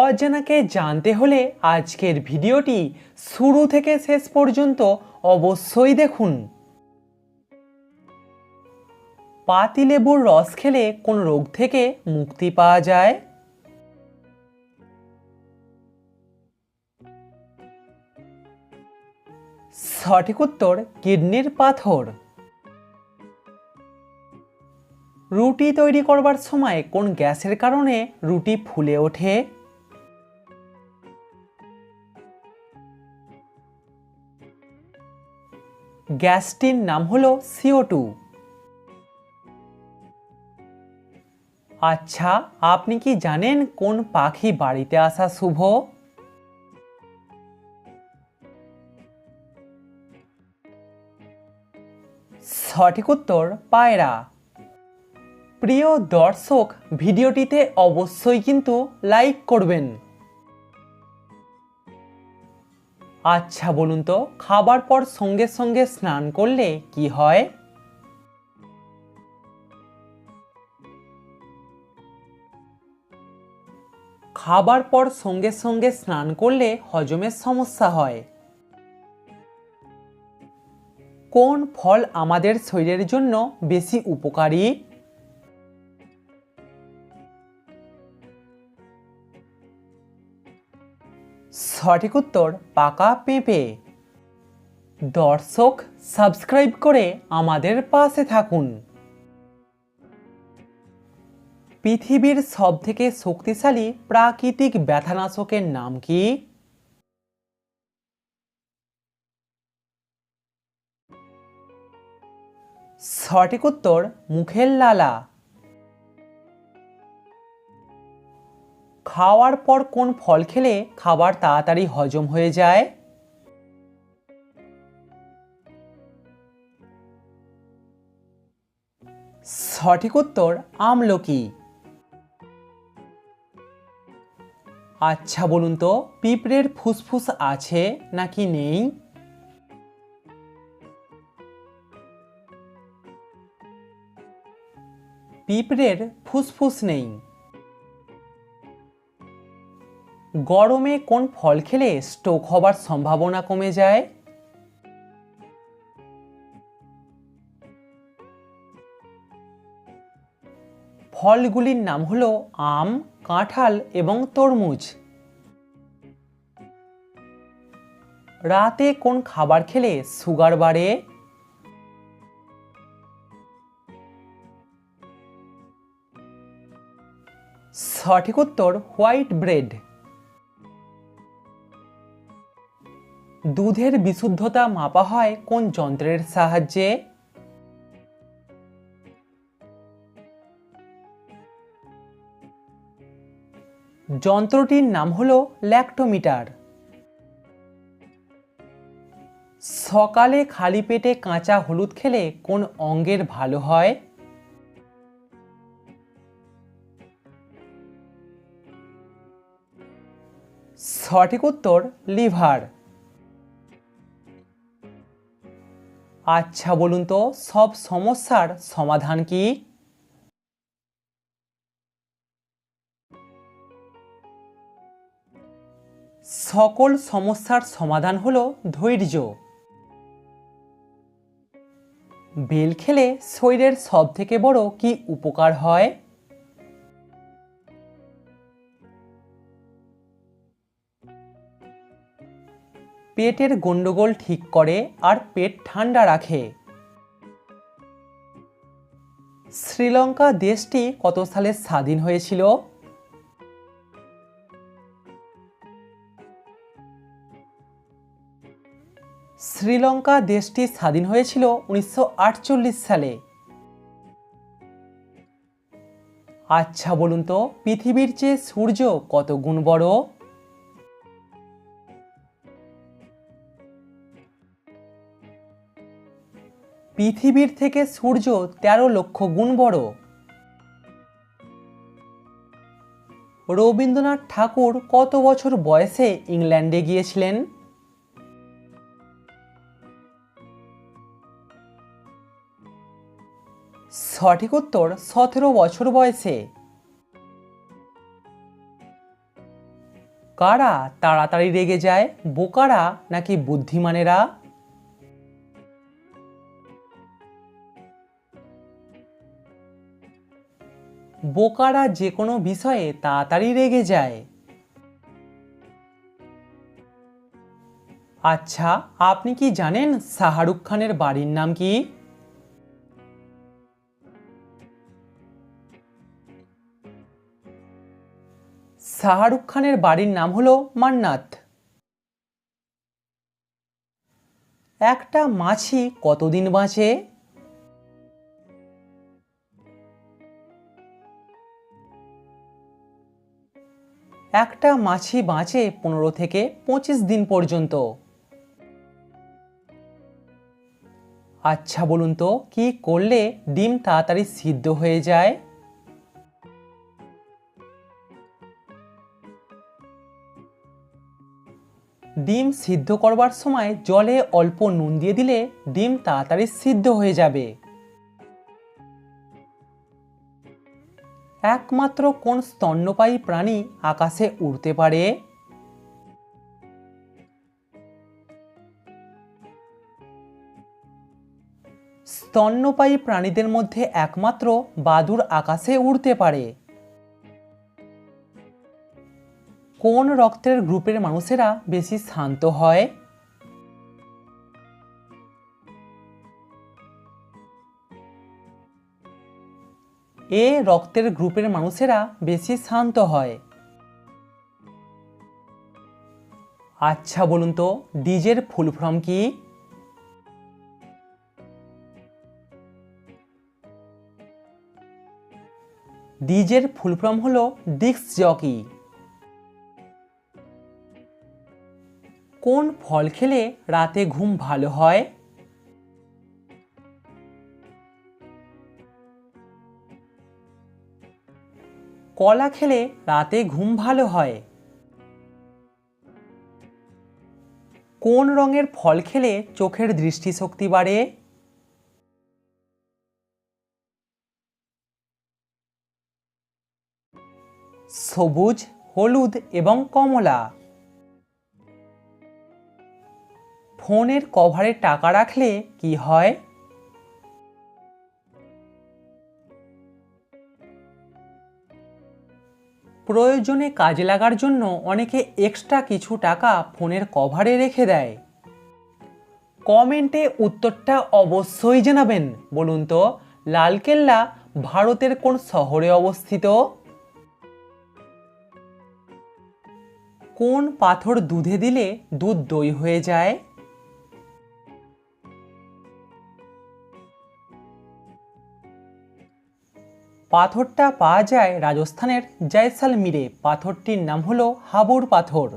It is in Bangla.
অজানাকে জানতে হলে আজকের ভিডিওটি শুরু থেকে শেষ পর্যন্ত অবশ্যই দেখুন। পাতিলেবুর রস খেলে কোন রোগ থেকে মুক্তি পাওয়া যায়? সঠিক উত্তর, কিডনির পাথর। রুটি তৈরি করবার সময় কোন গ্যাসের কারণে রুটি ফুলে ওঠে? গ্যাসটির নাম হলো সিও টু আচ্ছা আপনি কি জানেন কোন পাখি বাড়িতে আসা শুভ? সঠিক উত্তর, পায়রা। প্রিয় দর্শক, ভিডিওটিতে অবশ্যই কিন্তু লাইক করবেন। আচ্ছা বলুন তো, খাবার পর সঙ্গে সঙ্গে স্নান করলে কি হয়? খাবার পর সঙ্গে সঙ্গে স্নান করলে হজমের সমস্যা হয়। কোন ফল আমাদের শরীরের জন্য বেশি উপকারী? সঠিক উত্তর পাকা পেঁপে। দর্শক সাবস্ক্রাইব করে আমাদের পাশে থাকুন। পৃথিবীর সবথেকে শক্তিশালী প্রাকৃতিক ব্যথানাশকের নাম কি? সঠিক উত্তর মুখের লালা। খাওয়ার পর কোন ফল খেলে খাবার তাড়াতাড়ি হজম হয়ে যায়? সঠিক উত্তর, আমলকি। আচ্ছা বলুন তো, পিঁপড়ের ফুসফুস আছে নাকি নেই? পিঁপড়ের ফুসফুস নেই। গরমে কোন ফল খেলে স্ট্রোক হবার সম্ভাবনা কমে যায়? ফলগুলির নাম হলো আম, কাঁঠাল এবং তরমুজ। রাতে কোন খাবার খেলে সুগার বাড়ে? সঠিক উত্তর, হোয়াইট ব্রেড। দুধের বিশুদ্ধতা মাপা হয় কোন যন্ত্রের সাহায্যে? যন্ত্রটির নাম হলো ল্যাক্টোমিটার। সকালে খালি পেটে কাঁচা হলুদ খেলে কোন অঙ্গের ভালো হয়? সঠিক উত্তর, লিভার। আচ্ছা বলুন তো, সব সমস্যার সমাধান কি? সকল সমস্যার সমাধান হল ধৈর্য। বেল খেলে শরীরের সব থেকে বড় কি উপকার হয়? পেটের গন্ডগোল ঠিক করে আর পেট ঠান্ডা রাখে। শ্রীলঙ্কা দেশটি কত সালে স্বাধীন হয়েছিল? শ্রীলঙ্কা দেশটি স্বাধীন হয়েছিল উনিশশো আটচল্লিশ সালে। আচ্ছা বলুন তো, পৃথিবীর চেয়ে সূর্য কত গুণ বড়? পৃথিবীর থেকে সূর্য তেরো লক্ষ গুণ বড়। রবীন্দ্রনাথ ঠাকুর কত বছর বয়সে ইংল্যান্ডে গিয়েছিলেন? সঠিক উত্তর, সতেরো বছর বয়সে। কারা তাড়াতাড়ি রেগে যায়, বোকারা নাকি বুদ্ধিমানেরা? বোকারা যে কোনো বিষয়ে তাড়াতাড়ি রেগে যায়। আচ্ছা আপনি কি জানেন শাহরুখ খানের বাড়ির নাম কি? শাহরুখ খানের বাড়ির নাম হলো মান্নাত। একটা মাছি কতদিন বাঁচে? একটা মাছি বাঁচে পনেরো থেকে পঁচিশ দিন পর্যন্ত। আচ্ছা বলুন তো, কি করলে ডিম তাড়াতাড়ি সিদ্ধ হয়ে যায়? ডিম সিদ্ধ করবার সময় জলে অল্প নুন দিয়ে দিলে ডিম তাড়াতাড়ি সিদ্ধ হয়ে যাবে। একমাত্র কোন স্তন্যপায়ী প্রাণী আকাশে উড়তে পারে? স্তন্যপায়ী প্রাণীদের মধ্যে একমাত্র বাদুর আকাশে উড়তে পারে। কোন রক্তের গ্রুপের মানুষেরা বেশি শান্ত হয়? এ রক্তের গ্রুপের মানুষেরা বেশি শান্ত হয়। আচ্ছা বলুন তো, ডিজের ফুল ফর্ম কি? ডিজের ফুল ফর্ম হলো ডিস্ক জকি। কোন ফল খেলে রাতে ঘুম ভালো হয়? কলা খেলে রাতে ঘুম ভালো হয়। কোন রঙের ফল খেলে চোখের দৃষ্টিশক্তি বাড়ে? সবুজ, হলুদ এবং কমলা। ফোনের কভারে টাকা রাখলে কি হয়? প্রয়োজনে কাজে লাগার জন্য অনেকে এক্সট্রা কিছু টাকা ফোনের কভারে রেখে দেয়। কমেন্টে উত্তরটা অবশ্যই জানাবেন, বলুন তো, লালকেল্লা ভারতের কোন শহরে অবস্থিত? কোন পাথর দুধে দিলে দুধ দই হয়ে যায়? পাথরটা পাওয়া যায় রাজস্থানের জয়সালমিরে। পাথরটির নাম হলো হাবুর পাথর।